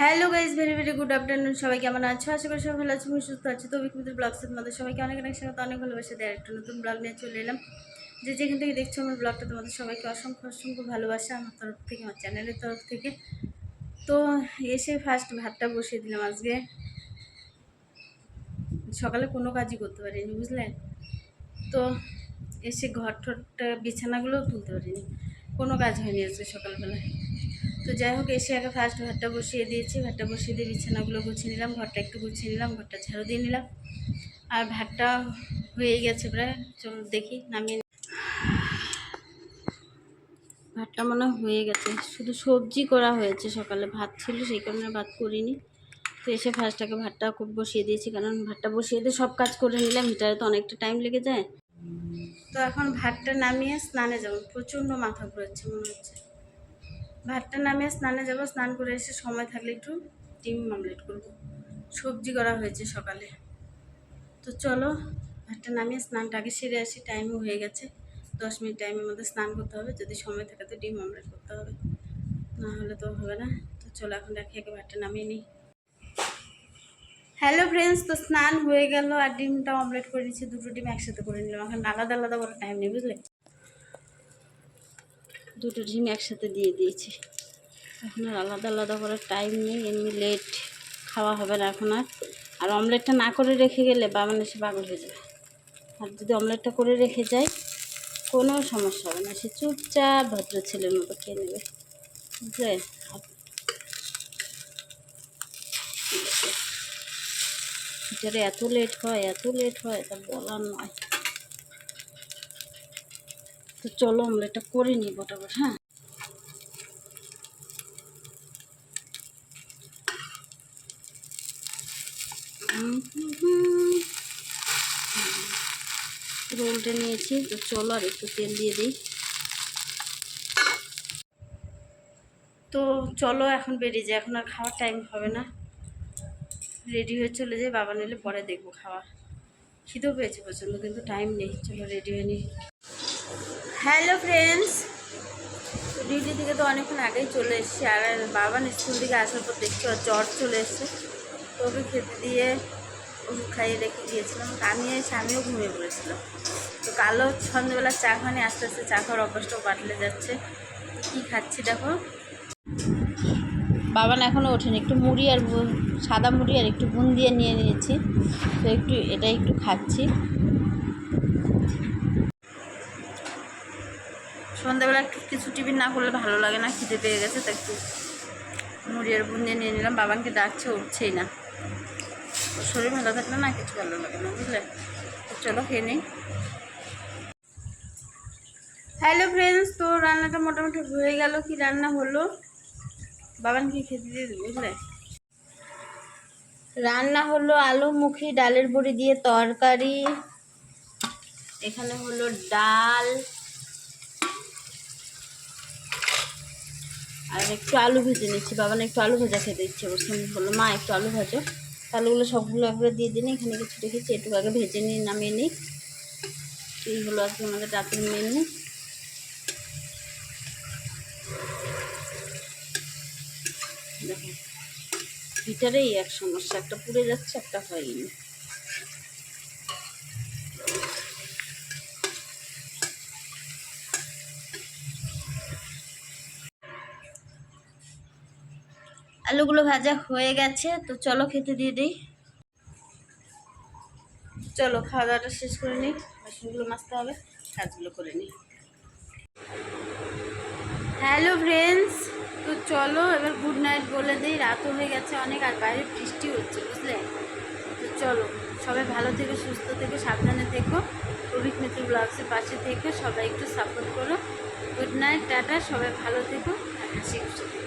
Hello guys very very good afternoon সবাই কেমন আছো? আশা করি সবাই ভালো আছো, আমি সুস্থ আছি। তো বিকমিত্র ব্লগসের মধ্যে সবাইকে অনেক অনেক স্বাগত, অনেক ভালোবাসা দেয় একটা নতুন ব্লগ নিয়ে চলে এলাম। যে যেখান থেকে দেখছ আমার ব্লগটা তোমাদের সবাইকে অসংখ্য অসংখ্য ভালোবাসা আমার তরফ থেকে, আমার চ্যানেলের তরফ থেকে। তো এসে ফার্স্ট ভাতটা বসিয়ে দিলাম আজকে। সকালে কোনো কাজই করতে পারিনি বুঝলেন তো এসে ঘর ঠরটা বিছানাগুলোও তুলতে পারিনি। কোনো কাজ হয়নি আজকে সকালবেলায়। তো যাই হোক, এসে আগে ফার্স্ট ভাতটা বসিয়ে দিয়েছি। ভাতটা বসিয়ে দিয়ে বিছানাগুলো গুছিয়ে নিলাম, ঘরটা একটু গুছিয়ে নিলাম, ঘরটা ঝাড়ু দিয়ে নিলাম। আর ভাতটা হয়ে গেছে প্রায়। চল দেখি, নামিয়ে ভাতটা মনে হয় হয়ে গেছে। শুধু সবজি করা হয়েছে সকালে, ভাত ছিল, সেই কারণে ভাত করিনি। তো এসে ফার্স্টটাকে ভাতটা খুব বসিয়ে দিয়েছি, কারণ ভাতটা বসিয়ে দিয়ে সব কাজ করে নিলাম, হিটারে তো অনেকটা টাইম লেগে যায়। তো এখন ভাতটা নামিয়ে স্নানে যাব। প্রচণ্ড মাথা ঘুরাচ্ছে মনে হচ্ছে। ভাতটা নামিয়ে স্নানে যাব, স্নান করে এসে সময় থাকলে একটু ডিম অমলেট করব। সবজি করা হয়েছে সকালে। তো চলো, ভাতটা নামিয়ে স্নানটা আগে সেরে আসি টাইমও হয়ে গেছে। দশ মিনিট টাইমের মধ্যে স্নান করতে হবে, যদি সময় থাকে তো ডিম অমলেট করতে হবে। না হলে তো হবে না। তো চলো এখন রাখি, আগে ভাতটা নামিয়ে নিই। হ্যালো ফ্রেন্ডস তো স্নান হয়ে গেল আর ডিমটা অমলেট করে দিচ্ছি দুটো ডিম একসাথে করে নিলাম। এখন আলাদা আলাদা করে টাইম নেই, বুঝলে? দুটো ডিম একসাথে দিয়ে দিয়েছি। এখন আর আলাদা আলাদা করে টাইম নেই, এমনি লেট খাওয়া হবে না এখন আর। আর অমলেটটা না করে রেখে গেলে বাবা এসে পাগল হয়ে যাবে। আর যদি অমলেটটা করে রেখে যায় কোনো সমস্যা হবে না। সে চুপচাপ ভদ্র ছেলের মতো খেয়ে নেবে। বুঝলে? ভিতরে এত লেট হয়, এত লেট হয় তা বলার নয়। তো চলো অমলেটটা করে নিই বটাবট হ্যাঁ? রোলটা নিয়েছি, তো চলো আর একটু তেল দিয়ে দিই। তো চলো এখন বেরিয়ে যাই, এখন আর খাওয়ার টাইম হবে না। রেডি হয়ে চলে যাই, বাবা নিলে পরে দেখব খাওয়া। খিদেও পেয়েছে প্রচণ্ড, কিন্তু টাইম নেই। চলো রেডি হয়ে নিই। হ্যালো ফ্রেন্ডস, ডিউটি থেকে তো অনেকক্ষণ আগেই চলে এসেছি, আর বাবান স্কুল থেকে আসার পর দেখছি ওর জ্বর চলে এসছে। তো ওকে খেতে দিয়ে ওষুধ খাইয়ে রেখে গিয়েছিলাম। আমি এসে আমিও ঘুমিয়ে পড়েছিলাম। তো কালো সন্ধ্যেবেলা চা খানি আস্তে আস্তে চা খাওয়ার অভ্যাসটাও পাল্টে যাচ্ছে। কী খাচ্ছি দেখো। বাবান এখনও ওঠেনি, একটু মুড়ি আর সাদা মুড়ি আর একটু বুন দিয়ে নিয়ে নিয়েছি। তো একটু এটা একটু খাচ্ছি। সন্ধ্যাবেলা একটু কিছু টিফিন না করলে ভালো লাগে না, খিদে পেয়ে গেছে তো একটু মুড়ি আর বুন নিয়ে নিলাম। বাবানকে ডাকছে, উঠছেই না। ওর শরীর ভালো থাকলে না কিছু ভালো লাগে না, বুঝলে? চলো খেয়ে নিই। হ্যালো ফ্রেন্ডস তো রান্নাটা মোটামুটি হয়ে গেল, কি রান্না হলো? বাবানকে খেতে দিয়ে বুঝলে? রান্না হলো আলু, মুখি, ডালের বড়ি দিয়ে তরকারি। এখানে হলো ডাল আর একটু আলু ভেজে নিচ্ছি। বাবা না একটু আলু ভাজা খেতে ইচ্ছে করছে। বলল মা, একটু আলু ভাজো। আলুগুলো সবগুলো একবারে দিয়ে দিন এখানে কিছু রেখেছি একটু আগে ভেজে নিই নামিয়ে নিই। এই হলো আজকে আমাদের রাতের মেনু দেখো হিটারেই এক সমস্যা, একটা পুড়ে যাচ্ছে, একটা হয়নি। আলুগুলো ভাজা হয়ে গেছে, তো চলো খেতে দিয়ে দিই। চলো, খাওয়া দাওয়াটা শেষ করে নিই, বাসনগুলো মাজতে হবে, কাজগুলো করে নিই। হ্যালো ফ্রেন্ডস তো চলো, এবার গুড নাইট বলে দিই রাতও হয়ে গেছে অনেক, আর বাইরে বৃষ্টি হচ্ছে, বুঝলে? তো চলো, সবাই ভালো থেকো, সুস্থ থেকো, সাবধানে থেকো অভিক মিত্র ব্লগসের পাশে থেকে, সবাই একটু সাপোর্ট করো। গুড নাইট টাটা, সবাই ভালো থেকো হাসি খুশি থেকো।